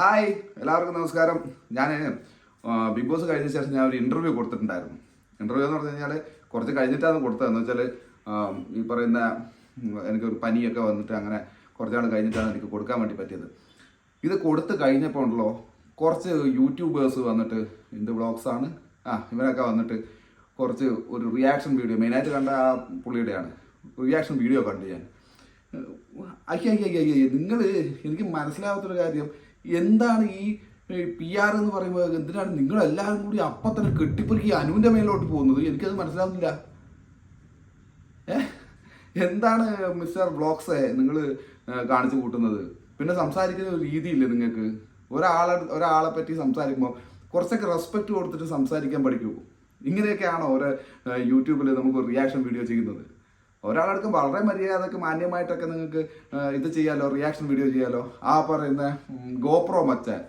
Hi എല്ലാവർക്കും നമസ്കാരം. ഞാൻ ബിഗ് ബോസ് കഴിഞ്ഞ ശേഷം ഞാൻ ഒരു ഇന്റർവ്യൂ കൊടുത്തിട്ടുണ്ടായിരുന്നു. ഇന്റർവ്യൂ എന്ന് പറഞ്ഞു കഴിഞ്ഞാൽ കുറച്ച് കഴിഞ്ഞിട്ടാണ് കൊടുത്തതെന്ന് വെച്ചാൽ ഈ പറയുന്ന എനിക്കൊരു പനിയൊക്കെ വന്നിട്ട് അങ്ങനെ കുറച്ചാൾ കഴിഞ്ഞിട്ടാണ് എനിക്ക് കൊടുക്കാൻ വേണ്ടി പറ്റിയത്. ഇത് കൊടുത്ത് കഴിഞ്ഞപ്പോൾ ഉണ്ടല്ലോ കുറച്ച് യൂട്യൂബേഴ്സ് വന്നിട്ട് എന്ത് വ്ളോഗ്സാണ് ആ ഇവരൊക്കെ വന്നിട്ട് കുറച്ച് ഒരു റിയാക്ഷൻ വീഡിയോ മെയിനായിട്ട് കണ്ട ആ പുള്ളിയുടെയാണ്. റിയാക്ഷൻ വീഡിയോ കണ്ടു ഞാൻ. അയ്യ അയ്യ അയ്യ നിങ്ങൾ എനിക്ക് മനസ്സിലാവാത്തൊരു കാര്യം എന്താണ് ഈ പി ആർ എന്ന് പറയുമ്പോൾ എന്തിനാണ് നിങ്ങളെല്ലാവരും കൂടി അപ്പം തന്നെ കെട്ടിപ്പൊരുക്കി അനുവിന്റെ മേലോട്ട് പോകുന്നത്? എനിക്കത് മനസ്സിലാവുന്നില്ല. എന്താണ് മിസ്റ്റർ ബ്ലോക്സെ നിങ്ങൾ കാണിച്ചു കൂട്ടുന്നത്? പിന്നെ സംസാരിക്കുന്ന ഒരു രീതിയില്ലേ നിങ്ങൾക്ക്? ഒരാളെ ഒരാളെ പറ്റി സംസാരിക്കുമ്പോൾ കുറച്ചൊക്കെ റെസ്പെക്റ്റ് കൊടുത്തിട്ട് സംസാരിക്കാൻ പഠിക്കൂ. ഇങ്ങനെയൊക്കെയാണോ ഓരോ യൂട്യൂബിൽ നമുക്ക് റിയാക്ഷൻ വീഡിയോ ചെയ്യുന്നത്? ഒരാളടുക്കും വളരെ മര്യാദയ്ക്ക് മാന്യമായിട്ടൊക്കെ നിങ്ങൾക്ക് ഇത് ചെയ്യാലോ റിയാക്ഷൻ വീഡിയോ ചെയ്യാലോ. ആ പറയുന്ന ഗോപ്രോ മച്ചാൻ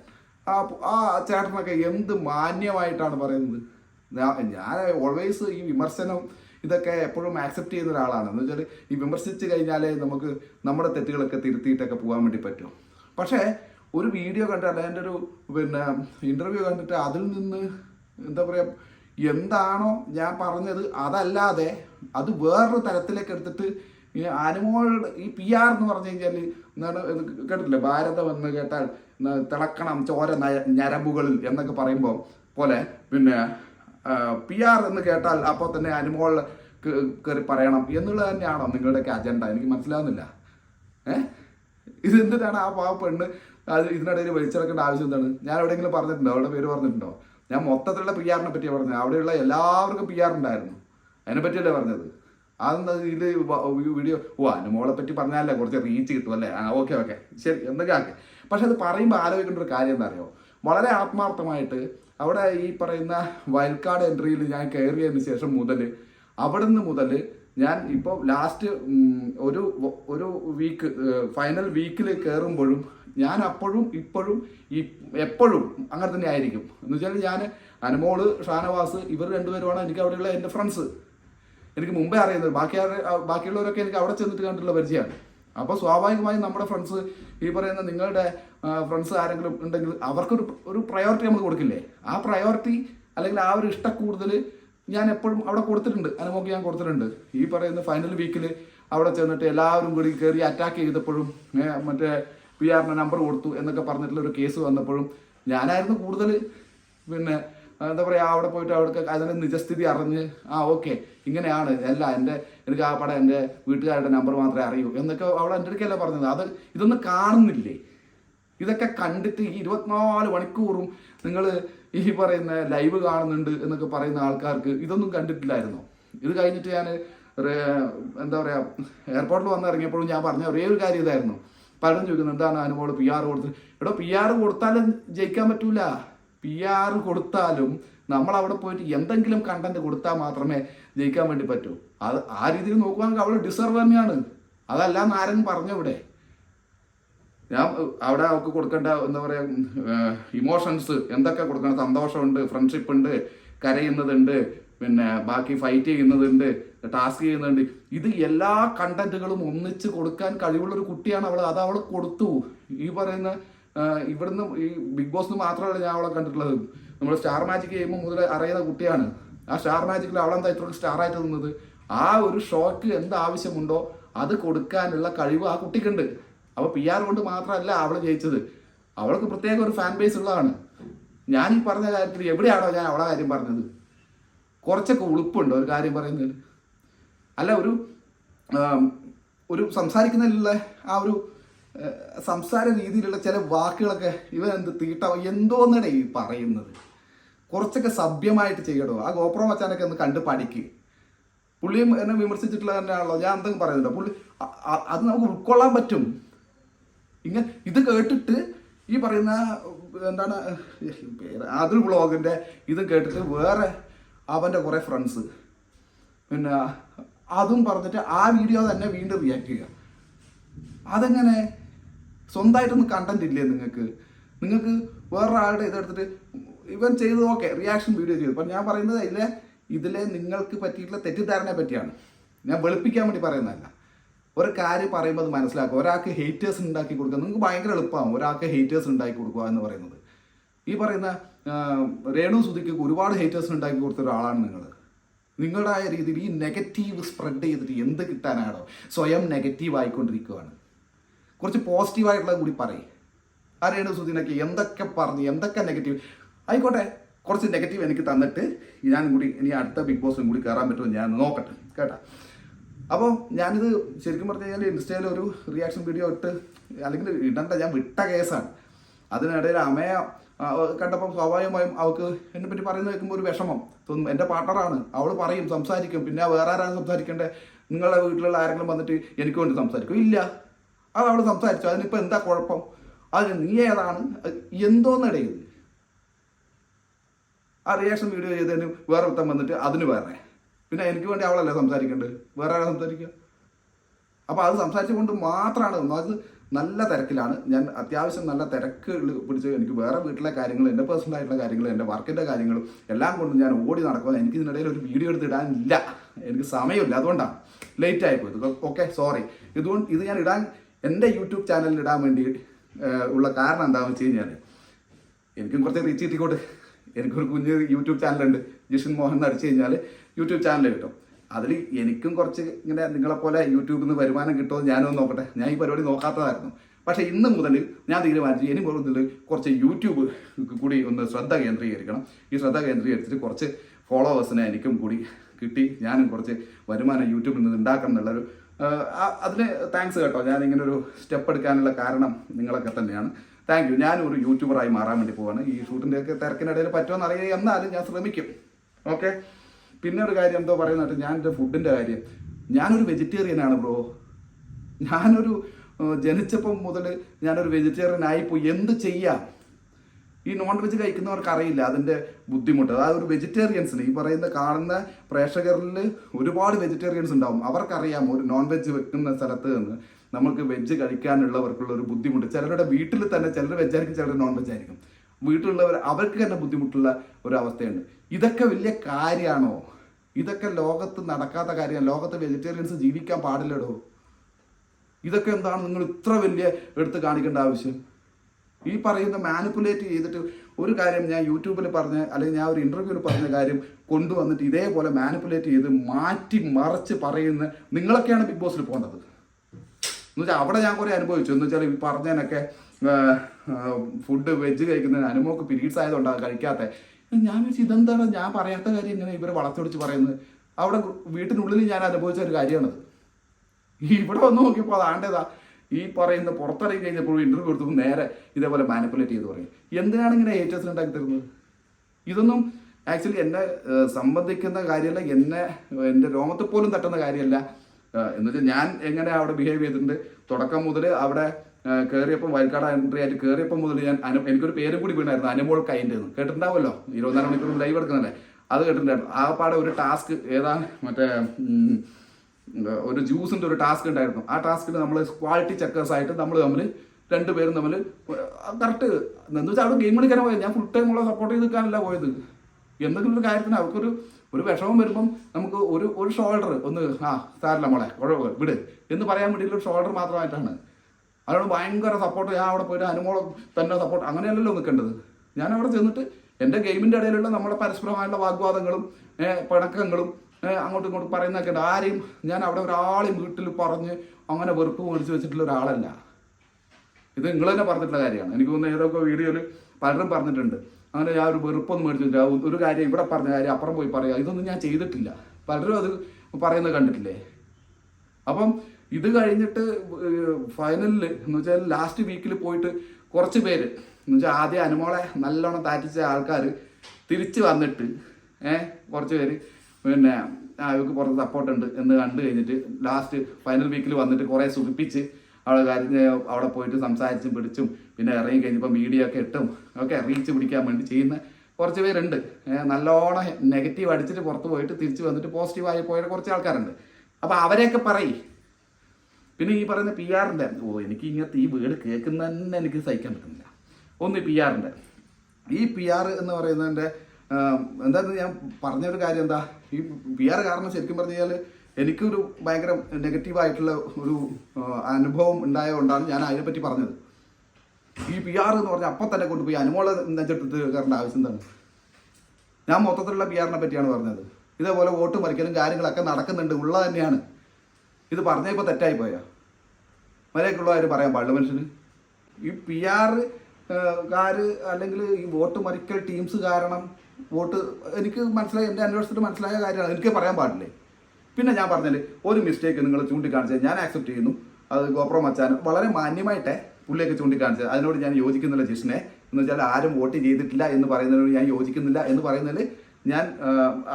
ആ ആ ചേട്ടനൊക്കെ എന്ത് മാന്യമായിട്ടാണ് പറയുന്നത്? ഞാൻ ഓൾവേസ് ഈ വിമർശനം ഇതൊക്കെ എപ്പോഴും ആക്സെപ്റ്റ് ചെയ്യുന്ന ഒരാളാണ്. എന്ന് വെച്ചാൽ ഈ വിമർശിച്ച് കഴിഞ്ഞാലേ നമുക്ക് നമ്മുടെ തെറ്റുകളൊക്കെ തിരുത്തിയിട്ടൊക്കെ പോകാൻ വേണ്ടി പറ്റും. പക്ഷേ ഒരു വീഡിയോ കണ്ടിട്ട് എന്റെ ഒരു പിന്നെ ഇന്റർവ്യൂ കണ്ടിട്ട് അതിൽ നിന്ന് എന്താ പറയുക എന്താണോ ഞാൻ പറഞ്ഞത് അതല്ലാതെ അത് വേറൊരു തരത്തിലേക്ക് എടുത്തിട്ട് ഈ ആനിമോളുടെ ഈ പി ആർ എന്ന് പറഞ്ഞു കഴിഞ്ഞാൽ എന്താണ് കേട്ടിട്ടില്ലേ? ഭാരതം എന്ന് കേട്ടാൽ തിളക്കണം ചോര ഞരമ്പുകളിൽ എന്നൊക്കെ പറയുമ്പോൾ പോലെ പിന്നെ പി ആർ എന്ന് കേട്ടാൽ അപ്പോൾ തന്നെ അനുമോൾ കയറി പറയണം എന്നുള്ളത് തന്നെയാണോ നിങ്ങളുടെയൊക്കെ അജണ്ട എനിക്ക് മനസ്സിലാവുന്നില്ല. ഏഹ് ഇത് എന്തിനാണ് ആ പാവ പെണ്ണ് അത് ഇതിനിടയിൽ വലിച്ചിറക്കേണ്ട ആവശ്യം എന്താണ്? ഞാൻ എവിടെയെങ്കിലും പറഞ്ഞിട്ടുണ്ടോ? അവളുടെ പേര് പറഞ്ഞിട്ടുണ്ടോ? ഞാൻ മൊത്തത്തിലുള്ള പി ആറിനെ പറ്റിയാണ് പറഞ്ഞത്. അവിടെയുള്ള എല്ലാവർക്കും പി ആർ ഉണ്ടായിരുന്നു. അതിനെ പറ്റിയല്ലേ പറഞ്ഞത്? അതെന്താ ഇത് വീഡിയോ ഓ അനുമോളെ പറ്റി പറഞ്ഞാലേ കുറച്ച് റീച്ച് കിട്ടും അല്ലേ? ആ ഓക്കെ ഓക്കെ ശരി എന്തൊക്കെ ആക്കെ? പക്ഷെ അത് പറയുമ്പോൾ ആലോചിക്കേണ്ട ഒരു കാര്യം എന്താ അറിയോ വളരെ ആത്മാർത്ഥമായിട്ട് അവിടെ ഈ പറയുന്ന വയൽക്കാട് എൻട്രിയിൽ ഞാൻ കയറിയതിന് ശേഷം മുതൽ അവിടുന്ന് മുതൽ ഞാൻ ഇപ്പോൾ ലാസ്റ്റ് ഒരു ഒരു വീക്ക് ഫൈനൽ വീക്കിൽ കയറുമ്പോഴും ഞാൻ അപ്പോഴും ഇപ്പോഴും ഈ എപ്പോഴും അങ്ങനെ തന്നെ ആയിരിക്കും. എന്ന് വെച്ചാൽ ഞാൻ അനുമോൾ ഷാനവാസ് ഇവർ രണ്ടുപേരുമാണ് എനിക്ക് അവിടെയുള്ള എന്റെ ഫ്രണ്ട്സ് എനിക്ക് മുമ്പേ അറിയുന്നത്. ബാക്കി ബാക്കിയുള്ളവരൊക്കെ എനിക്ക് അവിടെ ചെന്നിട്ട് കണ്ടിട്ടുള്ള പരിചയമാണ്. അപ്പോൾ സ്വാഭാവികമായും നമ്മുടെ ഫ്രണ്ട്സ് ഈ പറയുന്ന നിങ്ങളുടെ ഫ്രണ്ട്സ് ആരെങ്കിലും ഉണ്ടെങ്കിൽ അവർക്കൊരു ഒരു പ്രയോറിറ്റി നമ്മൾ കൊടുക്കില്ലേ? ആ പ്രയോറിറ്റി അല്ലെങ്കിൽ ആ ഒരു ഇഷ്ടക്കൂടുതൽ ഞാൻ എപ്പോഴും അവിടെ കൊടുത്തിട്ടുണ്ട്. അനുമോക്ക് ഞാൻ കൊടുത്തിട്ടുണ്ട്. ഈ പറയുന്ന ഫൈനൽ വീക്കിൽ അവിടെ ചെന്നിട്ട് എല്ലാവരും കൂടി കയറി അറ്റാക്ക് ചെയ്തപ്പോഴും മറ്റേ പി ആറിന് നമ്പർ കൊടുത്തു എന്നൊക്കെ പറഞ്ഞിട്ടുള്ള ഒരു കേസ് വന്നപ്പോഴും ഞാനായിരുന്നു കൂടുതൽ പിന്നെ എന്താ പറയുക അവിടെ പോയിട്ട് അവിടെ അതിന്റെ നിജസ്ഥിതി അറിഞ്ഞ് ആ ഓക്കെ ഇങ്ങനെയാണ്. അല്ല എന്റെ എനിക്ക് ആ പടം എന്റെ വീട്ടുകാരുടെ നമ്പർ മാത്രമേ അറിയൂ എന്നൊക്കെ അവൾ എന്റെ അടുക്കല്ല പറഞ്ഞത്. അത് ഇതൊന്നും കാണുന്നില്ലേ? ഇതൊക്കെ കണ്ടിട്ട് ഈ ഇരുപത്തിനാല് മണിക്കൂറും നിങ്ങൾ ഈ പറയുന്ന ലൈവ് കാണുന്നുണ്ട് എന്നൊക്കെ പറയുന്ന ആൾക്കാർക്ക് ഇതൊന്നും കണ്ടിട്ടില്ലായിരുന്നോ? ഇത് കഴിഞ്ഞിട്ട് ഞാൻ എന്താ പറയുക എയർപോർട്ടിൽ വന്നിറങ്ങിയപ്പോഴും ഞാൻ പറഞ്ഞ ഒരേ ഒരു കാര്യം ഇതായിരുന്നു. പലരും ചോദിക്കുന്നു എന്താണ് അനുഭവം പി ആർ കൊടുത്ത്? എടോ പി ആർ കൊടുത്താലും ജയിക്കാൻ പറ്റൂല. പി ആർ കൊടുത്താലും നമ്മൾ അവിടെ പോയിട്ട് എന്തെങ്കിലും കണ്ടന്റ് കൊടുത്താൽ മാത്രമേ ജയിക്കാൻ വേണ്ടി പറ്റൂ. അത് ആ രീതിയിൽ നോക്കുവാണെങ്കിൽ അവൾ ഡിസർവ് തന്നെയാണ്. അതല്ല എന്ന് ആരെങ്കിലും പറഞ്ഞു ഇവിടെ? ഞാൻ അവിടെ അവൾക്ക് കൊടുക്കേണ്ട എന്താ പറയുക ഇമോഷൻസ് എന്തൊക്കെ കൊടുക്കണം? സന്തോഷമുണ്ട് ഫ്രണ്ട്ഷിപ്പ് ഉണ്ട് കരയുന്നതുണ്ട് പിന്നെ ബാക്കി ഫൈറ്റ് ചെയ്യുന്നതുണ്ട് ടാസ്ക് ചെയ്യുന്നുണ്ട് ഇത് എല്ലാ കണ്ടന്റുകളും ഒന്നിച്ച് കൊടുക്കാൻ കഴിവുള്ള ഒരു കുട്ടിയാണ് അവൾ അത് അവൾ കൊടുത്തു. ഈ പറയുന്ന ഇവിടുന്ന് ഈ ബിഗ് ബോസ് മാത്രമല്ല ഞാൻ അവളെ കണ്ടിട്ടുള്ളത്. നമ്മൾ സ്റ്റാർ മാജിക് ചെയ്യുമ്പോൾ മുതൽ അറിയുന്ന കുട്ടിയാണ്. ആ സ്റ്റാർ മാജിക്കിൽ അവളെന്താ ഇത്ര സ്റ്റാർ ആയിട്ട് നിന്നത്? ആ ഒരു ഷോക്ക് എന്ത് ആവശ്യമുണ്ടോ അത് കൊടുക്കാനുള്ള കഴിവ് ആ കുട്ടിക്കുണ്ട്. അപ്പോൾ പി ആർ കൊണ്ട് മാത്രമല്ല അവൾ ജയിച്ചത്. അവൾക്ക് പ്രത്യേക ഒരു ഫാൻ ബേസ് ഉള്ളതാണ്. ഞാൻ ഈ പറഞ്ഞ കാര്യത്തിൽ എവിടെയാണോ ഞാൻ അവളെ കാര്യം പറഞ്ഞത്. കുറച്ചൊക്കെ ഉളുപ്പുണ്ട് ഒരു കാര്യം പറയുന്നതിൽ. അല്ല ഒരു ഒരു സംസാരിക്കുന്നതിലുള്ള ആ ഒരു സംസാര രീതിയിലുള്ള ചില വാക്കുകളൊക്കെ ഇവൻ എന്ത് തീട്ട എന്തോന്നടേ ഈ പറയുന്നത്. കുറച്ചൊക്കെ സഭ്യമായിട്ട് ചെയ്യടോ. ആ ഗോപ്രോ മച്ചാനൊക്കെ ഒന്ന് കണ്ട് പഠിക്ക്. പുള്ളിയും എന്നെ വിമർശിച്ചിട്ടുള്ള തന്നെയാണല്ലോ. ഞാൻ എന്തെങ്കിലും പറയുന്നുണ്ടോ? പുള്ളി അത് നമുക്ക് ഉൾക്കൊള്ളാൻ പറ്റും. ഇങ്ങനെ ഇത് കേട്ടിട്ട് ഈ പറയുന്ന എന്താണ് പേര് അതിൽ ബ്ലോഗിന്റെ ഇത് കേട്ടിട്ട് വേറെ അവന്റെ കുറേ ഫ്രണ്ട്സ് പിന്നെ അതും പറഞ്ഞിട്ട് ആ വീഡിയോ തന്നെ വീണ്ടും റിയാക്ട് ചെയ്യുക. അതെങ്ങനെ? സ്വന്തമായിട്ടൊന്നും കണ്ടന്റ് ഇല്ലേ നിങ്ങൾക്ക്? നിങ്ങൾക്ക് വേറൊരാളുടെ ഇതെടുത്തിട്ട് ഇവൻ ചെയ്തത് ഓക്കെ റിയാക്ഷൻ വീഡിയോ ചെയ്തു. അപ്പം ഞാൻ പറയുന്നത് ഇതിലെ ഇതിലെ നിങ്ങൾക്ക് പറ്റിയിട്ടുള്ള തെറ്റിദ്ധാരണയെ പറ്റിയാണ്. ഞാൻ വെളുപ്പിക്കാൻ വേണ്ടി പറയുന്നതല്ല. ഒരു കാര്യം പറയുമ്പോൾ അത് മനസ്സിലാക്കുക ഒരാൾക്ക് ഹേറ്റേഴ്സ് ഉണ്ടാക്കി കൊടുക്കുക നിങ്ങൾക്ക് ഭയങ്കര എളുപ്പമാകും ഒരാൾക്ക് ഹേറ്റേഴ്സ് ഉണ്ടാക്കി കൊടുക്കുക എന്ന് പറയുന്നത്. ഈ പറയുന്ന രേണു സുധിക്ക് ഒരുപാട് ഹേറ്റേഴ്സ് ഉണ്ടാക്കി കൊടുത്ത ഒരാളാണ് നിങ്ങൾ നിങ്ങളുടേതായ രീതിയിൽ ഈ നെഗറ്റീവ് സ്പ്രെഡ് ചെയ്തിട്ട് എന്ത് കിട്ടാനാണോ സ്വയം നെഗറ്റീവ് ആയിക്കൊണ്ടിരിക്കുകയാണ് കുറച്ച് പോസിറ്റീവായിട്ടുള്ളത് കൂടി പറയും. ആ രേണു സുധീനൊക്കെ എന്തൊക്കെ പറഞ്ഞ് എന്തൊക്കെ നെഗറ്റീവ് ആയിക്കോട്ടെ കുറച്ച് നെഗറ്റീവ് എനിക്ക് തന്നിട്ട് ഞാൻ കൂടി ഇനി അടുത്ത ബിഗ് ബോസും കൂടി കയറാൻ പറ്റുമോ ഞാൻ നോക്കട്ടെ. കേട്ടാ? അപ്പോൾ ഞാനിത് ശരിക്കും പറഞ്ഞു കഴിഞ്ഞാൽ ഇൻസ്റ്റയിൽ ഒരു റിയാക്ഷൻ വീഡിയോ ഇട്ട് അല്ലെങ്കിൽ ഇടണ്ട ഞാൻ വിട്ട കേസാണ്. അതിനിടയിൽ അമ്മയെ കണ്ടപ്പോൾ സ്വാഭാവികമായും അവൾക്ക് എന്നെ പറ്റി പറയുന്നത് കേൾക്കുമ്പോൾ ഒരു വിഷമം. തോന്നും എന്റെ പാർട്ണറാണ് അവൾ പറയും സംസാരിക്കും. പിന്നെ വേറെ ആരാണ് സംസാരിക്കേണ്ടത് നിങ്ങളുടെ വീട്ടിലുള്ള ആരെങ്കിലും വന്നിട്ട് എനിക്ക് വേണ്ടി സംസാരിക്കും. ഇല്ല. അത് അവൾ സംസാരിച്ചു. അതിനിപ്പോൾ എന്താ കുഴപ്പം? അത് നീ ഏതാണ്? എന്തോന്നിടയിൽ? ആ റിയാക്ഷൻ വീഡിയോ ചെയ്തതിന് വേറെ വൃത്തം വന്നിട്ട് അതിന് വേറെ. പിന്നെ എനിക്ക് വേണ്ടി അവളല്ലേ സംസാരിക്കേണ്ടത് വേറെ ആരാ സംസാരിക്കുക? അപ്പോൾ അത് സംസാരിച്ചുകൊണ്ട് മാത്രമാണ് അത് നല്ല തിരക്കിലാണ്. ഞാൻ അത്യാവശ്യം നല്ല തിരക്ക് പിടിച്ച് എനിക്ക് വേറെ വീട്ടിലെ കാര്യങ്ങൾ എന്റെ പേഴ്സണൽ ആയിട്ടുള്ള കാര്യങ്ങൾ എന്റെ വർക്കിന്റെ കാര്യങ്ങളും എല്ലാം കൊണ്ട് ഞാൻ ഓടി നടക്കുക എനിക്ക് ഇതിനിടയിൽ ഒരു വീഡിയോ എടുത്ത് ഇടാനില്ല. എനിക്ക് സമയമില്ല. അതുകൊണ്ടാണ്. ലേറ്റ് ആയിപ്പോയത് ഓക്കെ സോറി ഇതുകൊണ്ട് ഇത് ഞാൻ ഇടാൻ എന്റെ യൂട്യൂബ് ചാനലിൽ ഇടാൻ വേണ്ടി ഉള്ള കാരണം എന്താണെന്ന് വെച്ച് കഴിഞ്ഞാൽ എനിക്കും കുറച്ച് റീച്ച് കിട്ടിക്കോട്ടെ. എനിക്കൊരു കുഞ്ഞ് യൂട്യൂബ് ചാനലുണ്ട്. ജിഷൻ മോഹൻ എന്ന് അടിച്ചു കഴിഞ്ഞാൽ യൂട്യൂബ് ചാനൽ കിട്ടും. അതിൽ എനിക്കും കുറച്ച് ഇങ്ങനെ നിങ്ങളെപ്പോലെ യൂട്യൂബിൽ നിന്ന് വരുമാനം കിട്ടുമോ ഞാനൊന്ന് നോക്കട്ടെ. ഞാൻ ഈ പരിപാടി നോക്കാത്തതായിരുന്നു. പക്ഷേ ഇന്ന് മുതൽ ഞാൻ തീരുമാനിച്ചു ഇനി മുതൽ കുറച്ച് യൂട്യൂബ് കൂടി ഒന്ന് ശ്രദ്ധ കേന്ദ്രീകരിക്കണം. ഈ ശ്രദ്ധ കേന്ദ്രീകരിച്ചിട്ട് കുറച്ച് ഫോളോവേഴ്സിനെ എനിക്കും കൂടി കിട്ടി. ഞാനും കുറച്ച് വരുമാനം യൂട്യൂബിൽ നിന്ന് ഉണ്ടാക്കണം എന്നുള്ളൊരു അതിന് താങ്ക്സ് കേട്ടോ. ഞാൻ ഇങ്ങനെ ഒരു സ്റ്റെപ്പ് എടുക്കാനുള്ള കാരണം നിങ്ങളൊക്കെ തന്നെയാണ്. താങ്ക് യു ഞാനും ഒരു യൂട്യൂബറായി മാറാൻ വേണ്ടി പോവാണ്. ഈ ഷൂട്ടിന്റെ ഒക്കെ തിരക്കിനിടയിൽ പറ്റുമെന്ന് അറിയാം എന്നാലും ഞാൻ ശ്രമിക്കും. ഓക്കെ പിന്നെ ഒരു കാര്യം എന്തോ പറയുന്നത് ഞാൻ എന്റെ ഫുഡിന്റെ കാര്യം. ഞാനൊരു വെജിറ്റേറിയൻ ആണ് ബ്രോ ഞാനൊരു ജനിച്ചപ്പം മുതൽ ഞാനൊരു വെജിറ്റേറിയൻ ആയിപ്പോയി. എന്ത് ചെയ്യാം? ഈ നോൺ വെജ് കഴിക്കുന്നവർക്ക് അറിയില്ല. അതിന്റെ ബുദ്ധിമുട്ട്. അതായത് ഒരു വെജിറ്റേറിയൻസിന് ഈ പറയുന്ന കാണുന്ന പ്രേക്ഷകരിൽ ഒരുപാട് വെജിറ്റേറിയൻസ് ഉണ്ടാവും. അവർക്കറിയാം ഒരു നോൺ വെജ് വെക്കുന്ന സ്ഥലത്ത് നിന്ന് നമുക്ക് വെജ് കഴിക്കാനുള്ളവർക്കുള്ള ഒരു ബുദ്ധിമുട്ട്. ചിലരുടെ വീട്ടിൽ തന്നെ ചിലർ വെജ് ആയിരിക്കും ചിലർ നോൺ വെജ് ആയിരിക്കും. വീട്ടിലുള്ളവർ അവർക്ക് തന്നെ ബുദ്ധിമുട്ടുള്ള ഒരു അവസ്ഥയുണ്ട്. ഇതൊക്കെ വലിയ കാര്യമാണോ? ഇതൊക്കെ ലോകത്ത് നടക്കാത്ത കാര്യമാണ്. ലോകത്ത് വെജിറ്റേറിയൻസ് ജീവിക്കാൻ പാടില്ലടോ? ഇതൊക്കെ എന്താണ് നിങ്ങൾ ഇത്ര വലിയ എടുത്ത് കാണിക്കേണ്ട ആവശ്യം? ഈ പറയുന്ന മാനിപ്പുലേറ്റ് ചെയ്തിട്ട് ഒരു കാര്യം ഞാൻ യൂട്യൂബിൽ പറഞ്ഞ അല്ലെങ്കിൽ ഞാൻ ഒരു ഇന്റർവ്യൂവിൽ പറഞ്ഞ കാര്യം കൊണ്ടുവന്നിട്ട് ഇതേപോലെ മാനിപ്പുലേറ്റ് ചെയ്ത് മാറ്റി മറച്ച് പറയുന്ന നിങ്ങളൊക്കെയാണ് ബിഗ് ബോസിൽ പോകേണ്ടത്. എന്ന് വെച്ചാൽ അവിടെ ഞാൻ കുറേ അനുഭവിച്ചു. എന്ന് വെച്ചാൽ ഈ പറഞ്ഞതിനൊക്കെ ഫുഡ് വെജ് കഴിക്കുന്നതിന് അനുമോക്ക് പീരീഡ്സ് ആയതുകൊണ്ടാണ് കഴിക്കാത്ത. ഞാൻ വെച്ചാൽ ഇതെന്താണ്? ഞാൻ പറയാത്ത കാര്യം ഇങ്ങനെ ഇവരെ വളച്ചൊടിച്ച് പറയുന്നത്. അവിടെ വീട്ടിനുള്ളിൽ ഞാൻ അനുഭവിച്ച ഒരു കാര്യമാണത്. ഇവിടെ വന്ന് നോക്കിയപ്പോൾ അതാണ്ടേതാ. ഈ പറയുന്ന പുറത്തിറങ്ങി കഴിഞ്ഞപ്പോൾ ഇന്റർവ്യൂ കൊടുത്തപ്പോൾ നേരെ ഇതേപോലെ മാനിപ്പുലേറ്റ് ചെയ്ത് പറയും. എന്തിനാണ് ഇങ്ങനെ ഏറ്റവും ഉണ്ടാക്കി തരുന്നത്? ഇതൊന്നും ആക്ച്വലി എന്നെ സംബന്ധിക്കുന്ന കാര്യമല്ല എന്നെ എന്റെ രോമത്തെ പോലും തട്ടുന്ന കാര്യമല്ല. ഏഹ്, എന്ന് വെച്ചാൽ ഞാൻ എങ്ങനെ അവിടെ ബിഹേവ് ചെയ്തിട്ടുണ്ട്? തുടക്കം മുതൽ അവിടെ കയറിയപ്പം വയൽക്കാട് എൻട്രി ആയിട്ട് കയറിയപ്പം മുതൽ ഞാൻ അനു എനിക്കൊരു പേരും കൂടി വീണായിരുന്നു അനുമോൾ കൈന്റെ എന്ന് കേട്ടിട്ടുണ്ടാവുമല്ലോ? ഇരുപത്തിനാല് മണിക്കൂർ ലൈവ് എടുക്കുന്നതല്ലേ? അത് കേട്ടിട്ടുണ്ടായിരുന്നു. ആ പാടെ ഒരു ടാസ്ക് ഏതാ മറ്റേ ഒരു ജ്യൂസിന്റെ ഒരു ടാസ്ക് ഉണ്ടായിരുന്നു. ആ ടാസ്കിൽ നമ്മൾ ക്വാളിറ്റി ചെക്കേഴ്സ് ആയിട്ട് നമ്മൾ തമ്മിൽ രണ്ടുപേരും തമ്മിൽ കറക്റ്റ് എന്ന് വെച്ചാൽ അവിടെ ഗെയിം കളിക്കാനാണ് പോയത്. ഞാൻ ഫുൾ ടൈം ഉള്ള സപ്പോർട്ട് ചെയ്ത് നിൽക്കാനല്ല പോയത്. എന്തെങ്കിലും ഒരു കാര്യത്തിന് അവർക്കൊരു ഒരു വിഷമം വരുമ്പം നമുക്ക് ഒരു ഒരു ഷോൾഡർ ഒന്ന് ആ സാരല്ല മോളെ കുഴപ്പമില്ല വിട്. എന്ന് പറയാൻ വേണ്ടിയിട്ട് ഒരു ഷോൾഡർ മാത്രമായിട്ടാണ്. അതിനോട് ഭയങ്കര സപ്പോർട്ട് ഞാൻ അവിടെ പോയിട്ട് അനുമോളം തന്നെ സപ്പോർട്ട് അങ്ങനെയല്ലല്ലോ നിൽക്കേണ്ടത്. ഞാൻ അവിടെ ചെന്നിട്ട് എന്റെ ഗെയിമിന്റെ ഇടയിലുള്ള നമ്മുടെ പരസ്പരമായുള്ള വാഗ്വാദങ്ങളും പണക്കങ്ങളും അങ്ങോട്ടും ഇങ്ങോട്ടും പറയുന്നതൊക്കെ ഉണ്ട്. ആരെയും ഞാൻ അവിടെ ഒരാളെയും വീട്ടിൽ പറഞ്ഞ് അങ്ങനെ വെറുപ്പ് മേടിച്ച് വെച്ചിട്ടുള്ള ഒരാളല്ല. ഇത് നിങ്ങൾ തന്നെ പറഞ്ഞിട്ടുള്ള കാര്യമാണ്. എനിക്ക് തോന്നുന്നു ഏതൊക്കെ വീഡിയോയിൽ പലരും പറഞ്ഞിട്ടുണ്ട്. അങ്ങനെ ആ ഒരു വെറുപ്പൊന്നും മേടിച്ചിട്ടില്ല ഒരു- കാര്യം ഇവിടെ പറഞ്ഞ കാര്യം അപ്പുറം പോയി പറയുക ഇതൊന്നും ഞാൻ ചെയ്തിട്ടില്ല. പലരും അത് പറയുന്നത് കണ്ടിട്ടില്ലേ? അപ്പം ഇത് കഴിഞ്ഞിട്ട് ഫൈനലിൽ എന്ന് വെച്ചാൽ ലാസ്റ്റ് വീക്കിൽ പോയിട്ട് കുറച്ച് പേര് എന്ന് വെച്ചാൽ ആദ്യം അനുമോളെ നല്ലോണം താറ്റിച്ച ആൾക്കാർ തിരിച്ച് വന്നിട്ട് ഏഹ് കുറച്ച് പേര് പിന്നെ ആ ഇവർക്ക് പുറത്ത് സപ്പോർട്ട് ഉണ്ട് എന്ന് കണ്ടു കഴിഞ്ഞിട്ട് ലാസ്റ്റ് ഫൈനൽ വീക്കിൽ വന്നിട്ട് കുറേ സുഖിപ്പിച്ച് അവിടെ കാര്യം അവിടെ പോയിട്ട് സംസാരിച്ചും പിടിച്ചും പിന്നെ ഇറങ്ങി കഴിഞ്ഞപ്പോൾ മീഡിയ ഒക്കെ ഇട്ടും. ഒക്കെ റീച്ച് പിടിക്കാൻ വേണ്ടി ചെയ്യുന്ന കുറച്ച് പേരുണ്ട്. നല്ലോണം നെഗറ്റീവ് അടിച്ചിട്ട് പുറത്ത് പോയിട്ട് തിരിച്ച് വന്നിട്ട് പോസിറ്റീവായി പോയ കുറച്ച് ആൾക്കാരുണ്ട്. അപ്പോൾ അവരെയൊക്കെ പറയും. പിന്നെ ഈ പറയുന്ന പി ആറിന്റെ ഓ എനിക്ക് ഇങ്ങനത്തെ ഈ വീട് കേൾക്കുന്ന തന്നെ എനിക്ക് സഹിക്കാൻ പറ്റുന്നില്ല. ഒന്ന് പി ആറിന്റെ ഈ പി ആർ എന്ന് പറയുന്നതിന്റെ എന്താണെന്ന് ഞാൻ പറഞ്ഞൊരു കാര്യം എന്താ? ഈ പി ആർ കാരണം ശരിക്കും പറഞ്ഞു കഴിഞ്ഞാൽ എനിക്കൊരു ഭയങ്കര നെഗറ്റീവായിട്ടുള്ള ഒരു അനുഭവം ഉണ്ടായതുകൊണ്ടാണ് ഞാൻ അതിനെപ്പറ്റി പറഞ്ഞത്. ഈ പി ആർ എന്ന് പറഞ്ഞാൽ അപ്പം തന്നെ കൊണ്ടുപോയി അനുമോളെ നെഞ്ചെടുത്തിട്ട് കയറേണ്ട ആവശ്യം എന്താണ്? ഞാൻ മൊത്തത്തിലുള്ള പി ആറിനെ പറ്റിയാണ് പറഞ്ഞത്. ഇതേപോലെ വോട്ട് മറിക്കലും കാര്യങ്ങളൊക്കെ നടക്കുന്നുണ്ട് ഉള്ള തന്നെയാണ്. ഇത് പറഞ്ഞപ്പോൾ തെറ്റായി പോയാ. മര്യാദക്കുള്ള കാര്യം പറയാൻ പാടില്ല മനുഷ്യന്. ഈ പി ആർ കാര് അല്ലെങ്കിൽ ഈ വോട്ട് മറിക്കൽ ടീംസ് കാരണം വോട്ട് എനിക്ക് മനസ്സിലായി എന്റെ അന്വേഷണത്തിൽ മനസ്സിലായ കാര്യമാണ്. എനിക്ക് പറയാൻ പാടില്ലേ? പിന്നെ ഞാൻ പറഞ്ഞത് ഒരു മിസ്റ്റേക്ക് നിങ്ങൾ ചൂണ്ടിക്കാണിച്ചത് ഞാൻ ആക്സെപ്റ്റ് ചെയ്യുന്നു. അത് ഗോപ്രോ മച്ചാൻ വളരെ മാന്യമായിട്ടേ പുള്ളിയൊക്കെ ചൂണ്ടിക്കാണിച്ചത്. അതിനോട് ഞാൻ യോജിക്കുന്നില്ല ജിഷ്ണെ. എന്ന് വെച്ചാൽ ആരും വോട്ട് ചെയ്തിട്ടില്ല എന്ന് പറയുന്നതിനോട് ഞാൻ യോജിക്കുന്നില്ല എന്ന് പറയുന്നതിൽ ഞാൻ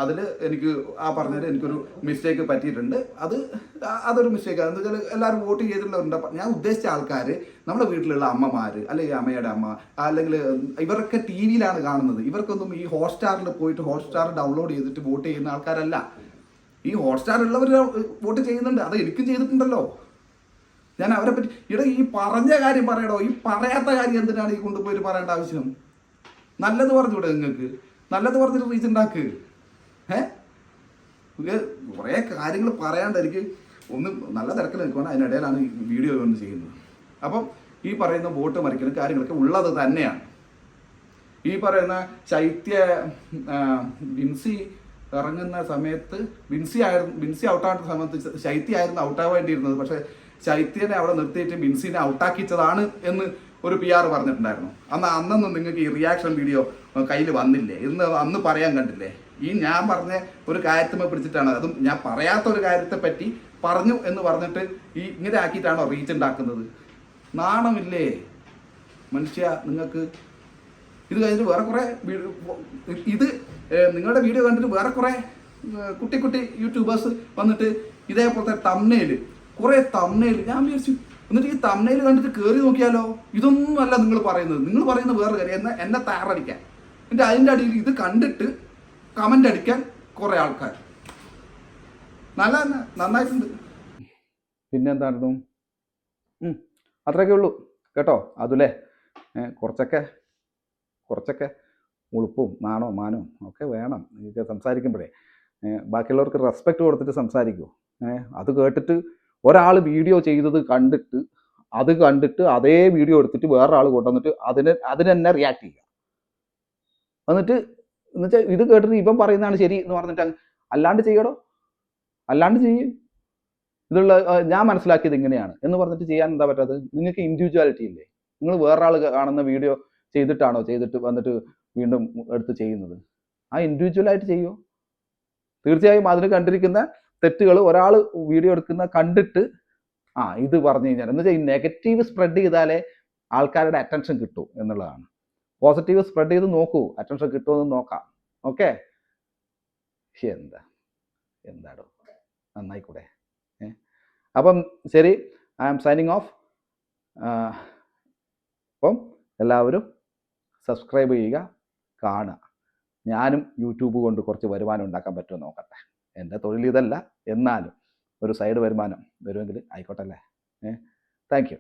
അതിൽ എനിക്ക് ആ പറഞ്ഞതിൽ എനിക്കൊരു മിസ്റ്റേക്ക് പറ്റിയിട്ടുണ്ട്. അത് അതൊരു മിസ്റ്റേക്ക് എന്ന് വെച്ചാൽ എല്ലാവരും വോട്ട് ചെയ്തിട്ടുള്ളവരുണ്ട്. ഞാൻ ഉദ്ദേശിച്ച ആൾക്കാർ നമ്മുടെ വീട്ടിലുള്ള അമ്മമാർ അല്ലെങ്കിൽ അമ്മയുടെ അമ്മ അല്ലെങ്കിൽ ഇവരൊക്കെ ടി വിയിലാണ് കാണുന്നത്. ഇവർക്കൊന്നും ഈ ഹോട്ട്സ്റ്റാറിൽ പോയിട്ട് ഹോട്ട്സ്റ്റാർ ഡൗൺലോഡ് ചെയ്തിട്ട് വോട്ട് ചെയ്യുന്ന ആൾക്കാരല്ല. ഈ ഹോട്ട്സ്റ്റാർ ഉള്ളവർ വോട്ട് ചെയ്യുന്നുണ്ട്. അത് എനിക്കും ചെയ്തിട്ടുണ്ടല്ലോ. ഞാൻ അവരെ പറ്റി ഇവിടെ ഈ പറഞ്ഞ കാര്യം പറയടോ. ഈ പറയാത്ത കാര്യം എന്തിനാണ് ഈ കൊണ്ടുപോയിട്ട് പറയേണ്ട ആവശ്യം? നല്ലത് പറഞ്ഞൂടെ നിങ്ങൾക്ക് നല്ലത് പറഞ്ഞിട്ട് റീച്ച് ഉണ്ടാക്ക്. ഏ? കുറേ കാര്യങ്ങൾ പറയാണ്ട് എനിക്ക് ഒന്ന് നല്ല തിരക്കിൽ നിൽക്കുകയാണ് അതിനിടയിലാണ് ഈ വീഡിയോ ഒന്ന് ചെയ്യുന്നത്. അപ്പം ഈ പറയുന്ന ബോട്ട് മറിക്കലും കാര്യങ്ങളൊക്കെ ഉള്ളത് തന്നെയാണ്. ഈ പറയുന്ന ശൈത്യ ബിൻസി ഇറങ്ങുന്ന സമയത്ത് ബിൻസി ആയിരുന്നു ബിൻസി ഔട്ടാകുന്ന സമയത്ത് ശൈത്യ ആയിരുന്നു ഔട്ടാവേണ്ടിയിരുന്നത് പക്ഷെ ശൈത്യനെ അവിടെ നിർത്തിയിട്ട് ബിൻസിനെ ഔട്ടാക്കിച്ചതാണ് എന്ന് ഒരു പി ആർ പറഞ്ഞിട്ടുണ്ടായിരുന്നു. അന്ന് അന്നൊന്നും നിങ്ങൾക്ക് ഈ റിയാക്ഷൻ വീഡിയോ കയ്യിൽ വന്നില്ലേ? ഇന്ന് അന്ന് പറയാൻ കണ്ടില്ലേ? ഈ ഞാൻ പറഞ്ഞ ഒരു കാര്യത്തിനെ പിടിച്ചിട്ടാണ്. അതും ഞാൻ പറയാത്ത ഒരു കാര്യത്തെ പറ്റി പറഞ്ഞു എന്ന് പറഞ്ഞിട്ട് ഈ ഇങ്ങനെ ആക്കിയിട്ടാണോ റീച്ച് ഉണ്ടാക്കുന്നത്? നാണമില്ലേ? മനുഷ്യ നിങ്ങൾക്ക് ഇത് കഴിഞ്ഞിട്ട് വേറെ കുറേ ഇത് നിങ്ങളുടെ വീഡിയോ കണ്ടിട്ട് വേറെ കുറേ കുട്ടി കുട്ടി യൂട്യൂബേഴ്സ് വന്നിട്ട് ഇതേപോലത്തെ തമ്മനയിൽ കുറേ തമ്മയിൽ ഞാൻ വിചാരിച്ചു എന്നിട്ട് ഈ തമ്മയിൽ കണ്ടിട്ട് കയറി നോക്കിയാലോ? ഇതൊന്നും അല്ല നിങ്ങൾ പറയുന്നത്. നിങ്ങൾ പറയുന്നത് വേറെ കാര്യം എന്നെ എന്നെ തയ്യാറടിക്കാൻ. എന്നിട്ട് അതിന്റെ അടിയിൽ ഇത് കണ്ടിട്ട് കമന്റ് അടിക്കാൻ കുറേ ആൾക്കാർ നല്ല തന്നെ നന്നായിട്ടുണ്ട്. പിന്നെന്തായിരുന്നു? അത്രയൊക്കെ ഉള്ളൂ. കേട്ടോ അതുലേ. കുറച്ചൊക്കെ കുറച്ചൊക്കെ ഉളുപ്പും നാണോ മാനവും ഒക്കെ വേണം. ഇതൊക്കെ സംസാരിക്കുമ്പോഴേ. ബാക്കിയുള്ളവർക്ക് റെസ്പെക്റ്റ് കൊടുത്തിട്ട് സംസാരിക്കൂ. അത് കേട്ടിട്ട് ഒരാൾ വീഡിയോ ചെയ്തത് കണ്ടിട്ട് അത് കണ്ടിട്ട് അതേ വീഡിയോ എടുത്തിട്ട് വേറൊരാൾ കൊണ്ടുവന്നിട്ട് അതിന് അതിന് തന്നെ റിയാക്ട് ചെയ്യുക. എന്നിട്ട് എന്നുവെച്ചാൽ ഇത് കേട്ടിട്ട് ഇവൻ പറയുന്നതാണ് ശരി എന്ന് പറഞ്ഞിട്ട് അല്ലാണ്ട് ചെയ്യടോ? അല്ലാണ്ട് ചെയ്യും. ഇതുള്ള ഞാൻ മനസ്സിലാക്കിയത് ഇങ്ങനെയാണ്. എന്ന് പറഞ്ഞിട്ട് ചെയ്യാൻ എന്താ പറ്റാത്തത്? നിങ്ങൾക്ക് ഇൻഡിവിജ്വാലിറ്റി ഇല്ലേ? നിങ്ങൾ വേറൊരാൾ കാണുന്ന വീഡിയോ ചെയ്തിട്ടാണോ ചെയ്തിട്ട് വന്നിട്ട് വീണ്ടും എടുത്ത് ചെയ്യുന്നത്? ആ ഇൻഡിവിജ്വലായിട്ട് ചെയ്യുമോ തീർച്ചയായും അതിന് കണ്ടിരിക്കുന്ന തെറ്റുകൾ ഒരാൾ വീഡിയോ എടുക്കുന്ന കണ്ടിട്ട് ആ ഇത് പറഞ്ഞു കഴിഞ്ഞാൽ എന്ന് വെച്ചാൽ ഈ നെഗറ്റീവ് സ്പ്രെഡ് ചെയ്താലേ ആൾക്കാരുടെ അറ്റൻഷൻ കിട്ടൂ എന്നുള്ളതാണ്. പോസിറ്റീവ് സ്പ്രെഡ് ചെയ്ത് നോക്കൂ അറ്റൻഷൻ കിട്ടുമെന്ന് നോക്കാം. ഓക്കെ? എന്താ? എന്താടോ? നന്നായിക്കൂടെ? അപ്പം ശരി ഐ ആം സൈനിങ് ഓഫ്. അപ്പം എല്ലാവരും സബ്സ്ക്രൈബ് ചെയ്യുക കാണുക. ഞാനും യൂട്യൂബ് കൊണ്ട് കുറച്ച് വരുമാനം ഉണ്ടാക്കാൻ പറ്റുമോ നോക്കട്ടെ. എന്റെ തൊഴിൽ ഇതല്ല എന്നാലും ഒരു സൈഡ് വരുമാനം വരുമെങ്കിൽ ആയിക്കോട്ടെ അല്ലേ? ഏഹ് താങ്ക് യു.